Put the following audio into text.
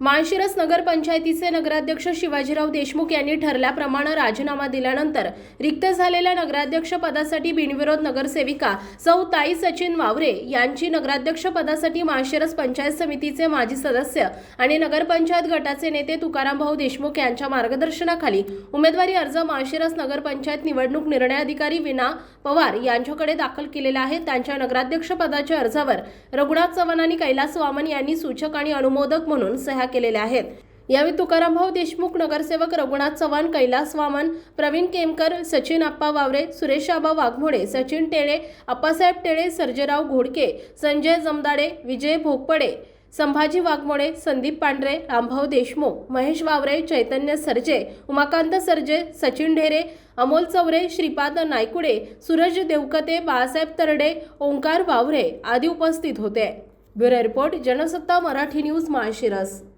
माळशिरस नगरपंचायतीचे नगराध्यक्ष शिवाजीराव देशमुख यांनी ठरल्याप्रमाणे राजीनामा दिल्यानंतर रिक्त झालेल्या नगराध्यक्ष पदासाठी बिनविरोध नगरसेविका सौ ताई सचिन वावरे यांची नगराध्यक्ष पदासाठी माळशिरस पंचायत समितीचे माजी सदस्य आणि नगरपंचायत गटाचे नेते तुकाराम भाऊ देशमुख यांच्या मार्गदर्शनाखाली उमेदवारी अर्ज माळशिरस नगरपंचायत निवडणूक निर्णय अधिकारी विना पवार यांच्याकडे दाखल केलेला आहे. त्यांच्या नगराध्यक्ष पदाच्या अर्जावर रघुनाथ चव्हाण आणि कैलास वामन यांनी सूचक आणि अनुमोदक म्हणून सह्या केलेल्या आहेत. यावेळी तुकारामभाऊ देशमुख नगरसेवक रघुनाथ चव्हाण कैलास वामन प्रवीण केमकर सचिन आप्पा वावरे सुरेश आबा वाघमोडे सचिन टेळे अप्पासाहेब टेळे सर्जेराव घोडके संजय जमदाडे विजय भोगपडे संभाजी वाघमोडे संदीप पांढरे रामभाऊ देशमुख महेश वावरे चैतन्य सरजे उमाकांत सरजे सचिन ढेरे अमोल चौरे श्रीपाद नायकुडे सूरज देवकते बाळासाहेब तरडे ओंकार वावरे आदी उपस्थित होते. Bureau report Jansatta Marathi news Malshiras.